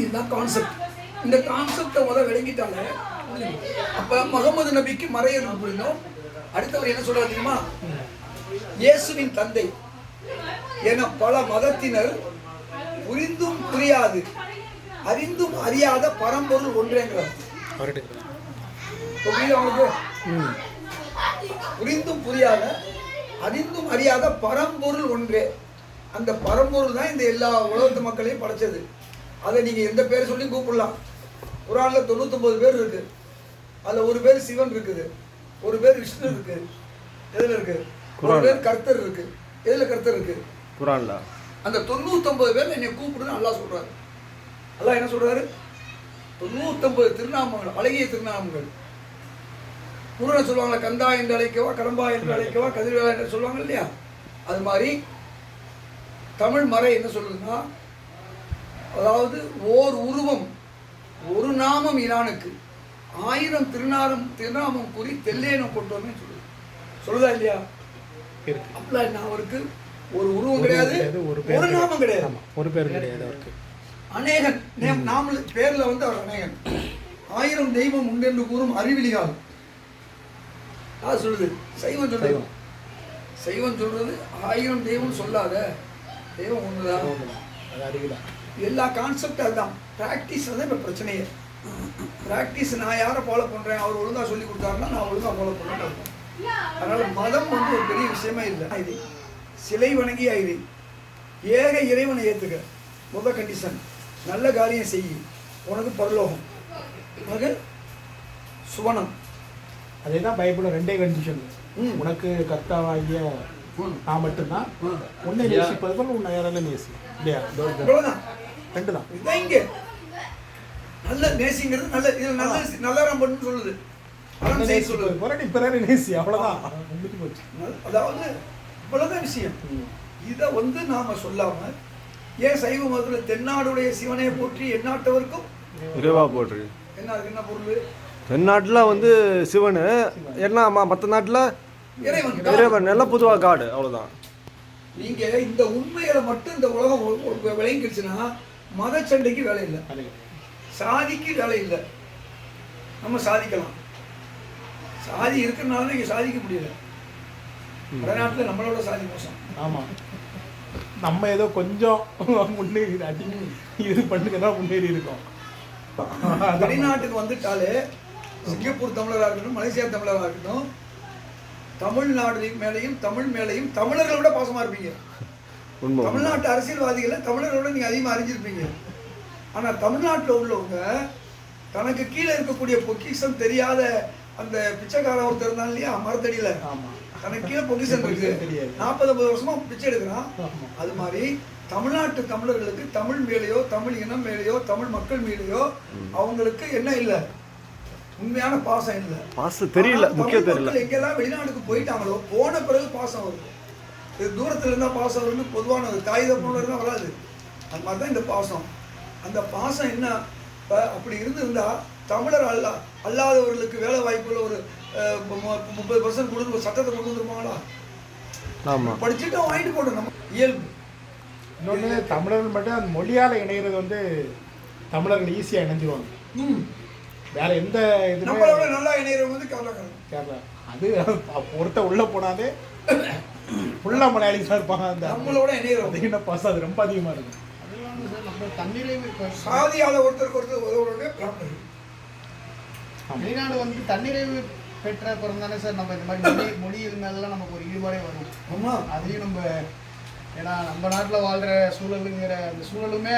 இதுதான் கான்செப்ட் இந்த கான்செப்டை முத விளங்கிட்டாலே அப்ப முகமது நபிக்கு மறையணும் புரியணும் அடுத்தவர் என்ன சொல்றாரு தெரியுமா? இயேசுவின் தந்தை. என பல மதத்தினர் புரிந்தும் புரியாது அறிந்தும் அறியாத பரம்பொருள் ஒன்றேங்கிறார். புரிந்தும் புரியாத அறிந்தும் அறியாத பரம்பொருள் ஒன்றே. அந்த பரம்பொருள் தான் இந்த எல்லா உலகத்து மக்களையும் படைச்சது. அதை நீங்க எந்த பேர் சொல்லி கூப்பிடலாம். குரான்ல தொண்ணூத்தொன்பது பேர் இருக்கு. அதுல ஒரு பேர் சிவன் இருக்குது. ஒரு பேர் விஷ்ணு இருக்கு. எதுல இருக்கு? ஒரு பேர் கர்த்தர் இருக்கு. எதுல கர்த்தர் இருக்கு? குரான்ல. அந்த தொண்ணூத்தொன்பது பேர் என்னை கூப்பிடுன்னு அல்லாஹ் சொல்றாரு. அல்லாஹ் என்ன சொல்றாரு? தொண்ணூத்தொன்பது திருநாமங்கள் அழகிய திருநாமங்கள். முருகனை சொல்லுவாங்களா கந்தா என்று அழைக்கவா கடம்பா என்று அழைக்கவா கதிர்வேலா என்று சொல்லுவாங்க இல்லையா? அது மாதிரி தமிழ் மறை என்ன சொல்லுதுன்னா அதாவது ஓர் உருவம் ஒரு நாமம் இரானுக்கு ஆயிரம் திருநாமம் திருநாமம் கூறி தெல்லேனம் கொண்டு வரணும்னு சொல்லுது. சொல்லுதா இல்லையா? அப்படிலாம் என்ன அவருக்கு? ஒரு உருவம் கிடையாது ஒரு நாமம் கிடையாது. ஒரு பேர் கிடையாது அவருக்கு. அநேகன் நேம் பேர்ல வந்து அவர் அநேகன். ஆயிரம் தெய்வம் உண்டென்று கூறும் அறிவிலிகால். யார் சொல்லுது. சைவம் சொல்லுது சைவம். சொல்றது ஆயிரம் தெய்வம் சொல்லாத தெய்வம் ஒண்ணுதான். அது அறிவுதான் எல்லா கான்செப்ட் அதுதான் ப்ராக்டிஸ் தான் இப்போ பிரச்சனையே. ப்ராக்டிஸ் நான் யாரை ஃபாலோ பண்ணுறேன் அவர் ஒழுங்காக சொல்லி கொடுத்தாருன்னா நான் ஒழுங்காக ஃபாலோ பண்ணுறேன் அதனால் மதம் வந்து ஒரு பெரிய விஷயமே இல்லை. இது சிலை வணங்கி ஆயிரு. ஏக இறைவனை ஏற்றுக்க முத கண்டிஷன் நல்ல காரியம் செய். உனக்கு பரலோகம். உனக்கு சுவனம். அதே தான் பைபிள் ரெண்டே கண்டிஷன். உனக்கு கர்த்தாவாகிய. நான் மட்டும்தான். உன்னை நேசிப்பது போல உன்னை யாராலும் நேசி. இல்லையா? ரெண்டு தான். இதுதான் இங்கே. நல்ல நேசிங்கிறது நல்ல இது நல்ல நல்லறம் பண்ணுன்னு சொல்லுது. சொல்லுது. பிறரை நேசி அவ்வளவுதான். முடிஞ்சு போச்சு அதாவது இவ்வளவுதான் விஷயம். இதை வந்து நாம சொல்லாம ஏன் சைவ மதத்துல தென்னாடுடைய சிவனை போற்றி எந்நாட்டவருக்கும் இறைவா போட்டு என்ன அதுக்கு என்ன பொருள்? தென்னாட்டில் வந்து சிவனு என்ன மற்ற நாட்டில் இறைவன் இறைவன் எல்லாம் பொதுவாக காடு அவ்வளோதான் நீங்க இந்த உண்மைகளை மட்டும் இந்த உலகம் விளங்கிடுச்சுன்னா மத சண்டைக்கு வேலை இல்லை. சாதிக்கு வேலை இல்லை. நம்ம சாதிக்கலாம். சாதி இருக்கிறனால இங்க சாதிக்க முடியல. வடநாட்டுல நம்மளோட சாதி மோசம். ஆமா. நம்ம ஏதோ கொஞ்சம் முன்னேறி அடி இது பண்ணுங்க தான் முன்னேறி இருக்கோம். வெளிநாட்டுக்கு வந்துட்டாலே சிங்கப்பூர் தமிழராக இருக்கட்டும் மலேசியா தமிழராக இருக்கட்டும் தமிழ்நாடு மேலையும் தமிழ் மேலையும் தமிழர்களை விட பாசமா இருப்பீங்க. உண்மை. தமிழ்நாட்டு அரசியல்வாதிகளை தமிழர்களோட நீங்க அதிகமா அறிஞ்சிருப்பீங்க. ஆனா தமிழ்நாட்டுல உள்ளவங்க தனக்கு கீழே இருக்கக்கூடிய பொக்கிஷம் தெரியாத அந்த பிச்சைக்காரன் ஒருத்தர் இருந்தான் இல்லையா? மரத்தடியில ஆமா. தனக்கு கீழே பொக்கிஷம் இருக்கு. நாற்பது ஐம்பது வருஷமா பிச்சை எடுக்கிறான். அது மாதிரி தமிழ்நாட்டு தமிழர்களுக்கு தமிழ் மேலேயோ தமிழ் இனம் மேலேயோ தமிழ் மக்கள் மேலேயோ அவங்களுக்கு என்ன இல்லை? உண்மையான பாசம் இல்லை. பாசம் தெரியல முக்கியம் தெரியல. மக்கள் எங்கெல்லாம் வெளிநாட்டுக்கு போயிட்டாங்களோ போன பிறகு பாசம் வருது. இது தூரத்துல இருந்தா பாசம் வரும்னு பொதுவானது தாய் தப்போட இருந்தா வராது. அது மாதிரி தான் இந்த பாசம். அந்த பாசம் என்ன? இப்ப அப்படி இருந்திருந்தா தமிழர் அல்ல அல்லாதவர்களுக்கு வேலை வாய்ப்புள்ள ஒரு முப்பது பர்சன்ட் கொடுத்து ஒரு சட்டத்தை கொண்டு வந்துருப்பாங்களா? படிச்சுட்டு வாங்கிட்டு போட்டோம் நம்ம. இயல்பு. இன்னொன்று தமிழர்கள் மட்டும் அந்த மொழியால் இணைகிறது வந்து தமிழர்கள் ஈஸியாக இணைஞ்சிருவாங்க. ம். வேற எந்த இதுவுமே நம்மளோட நல்லா இணையறவங்க வந்து கேரளாக்காரங்க கேரளா. அது ஒருத்த உள்ள போனாலே உள்ள மலையாளிஸ் தான் இருப்பாங்க அந்த நம்மளோட அதிக பாசம் அது ரொம்ப அதிகமா இருக்கும் சாதியால ஒருத்தருக்கு ஒருத்தர் உதவுறவங்க பிராமணர்கள் வெளிநாடு வந்து தன்னிறைவு பெற்ற அப்புறம் தானே சார் நம்ம இந்த மாதிரி மொழி மொழியில் மேலாம் நமக்கு ஒரு ஈடுபாடே வரும். ஆமா. அதுலேயும் நம்ம ஏன்னா நம்ம நாட்டில் வாழ்கிற சூழலுங்கிற அந்த சூழலுமே